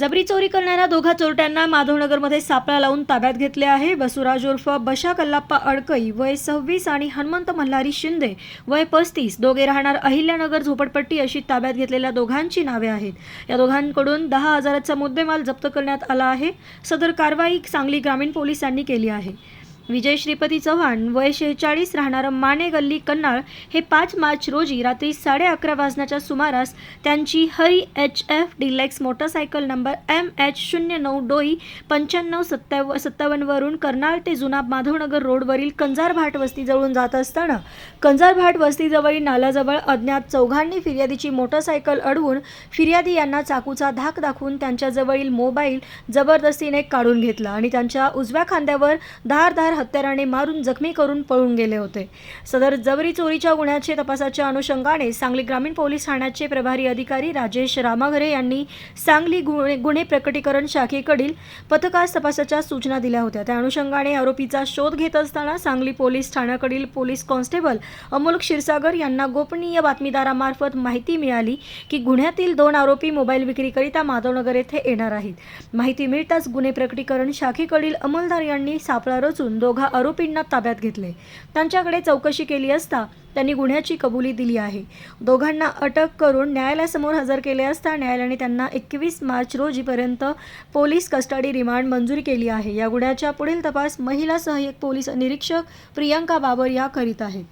जबरी चोरी करणाऱ्या दोघा चोरट्यांना माधवनगरमध्ये सापळा लावून ताब्यात घेतले आहे. बसुराज उर्फ बशा कल्लाप्पा अडकई वय सव्वीस आणि हनुमंत मल्हारी शिंदे वय पस्तीस. दोघे राहणार अहिल्यानगर झोपडपट्टी अशी ताब्यात घेतलेल्या दोघांची नावे आहेत. या दोघांकडून दहा हजाराचा मुद्देमाल जप्त करण्यात आला आहे. सदर कारवाई सांगली ग्रामीण पोलिसांनी केली आहे. विजय श्रीपती चव्हाण वय शेहेचाळीस राहणारं माने गल्ली कन्नाळ हे पाच मार्च रोजी रात्री साडे अकरा वाजण्याच्या सुमारास त्यांची Hero H F deluxe motorcycle number M H शून्य नऊ डोई पंच्याण्णव सत्त्याव सत्तावन्नवरून कर्नाळ ते जुना माधवनगर रोडवरील कंजार भाट वस्तीजवळून जात असताना कंजार भाट वस्तीजवळील नाल्याजवळ अज्ञात चौघांनी फिर्यादीची मोटरसायकल अडवून फिर्यादी यांना चाकूचा धाक दाखवून त्यांच्याजवळील मोबाईल जबरदस्तीने काढून घेतला आणि त्यांच्या उजव्या खांद्यावर धारधार हत्याराने मारून जखमी करून पळून गेले होते. सदर जबरी चोरीच्या गुन्ह्याचे तपासाच्या अनुषंगाने सांगली ग्रामीण पोलीस ठाण्याचे प्रभारी अधिकारी राजेश रामाघरे यांनी सांगली गुन्हे गुन्हे प्रकटीकरण शाखेकडील पथकास तपासाच्या सूचना दिल्या होत्या. त्या अनुषंगाने आरोपीचा शोध घेत असताना सांगली पोलीस ठाण्याकडील पोलीस कॉन्स्टेबल अमोल क्षीरसागर यांना गोपनीय बातमीदारामार्फत माहिती मिळाली की गुन्ह्यातील दोन आरोपी मोबाईल विक्रीकरिता माधवनगर येथे येणार आहेत. माहिती मिळताच गुन्हे प्रकटीकरण शाखेकडील अंमलदार यांनी सापळा रचून दोघा आरोपींना ताब्यात घेतले. त्यांच्याकडे चौकशी केली असता त्यांनी गुन्ह्याची कबुली दिली आहे. दोघांना अटक करून न्यायालयासमोर हजर केले असता न्यायालयाने त्यांना एकवीस मार्च रोजीपर्यंत पोलीस कस्टडी रिमांड मंजूर केली आहे. या गुन्ह्याच्या पुढील तपास महिला सहाय्यक पोलीस निरीक्षक प्रियंका बाबर या करीत आहेत.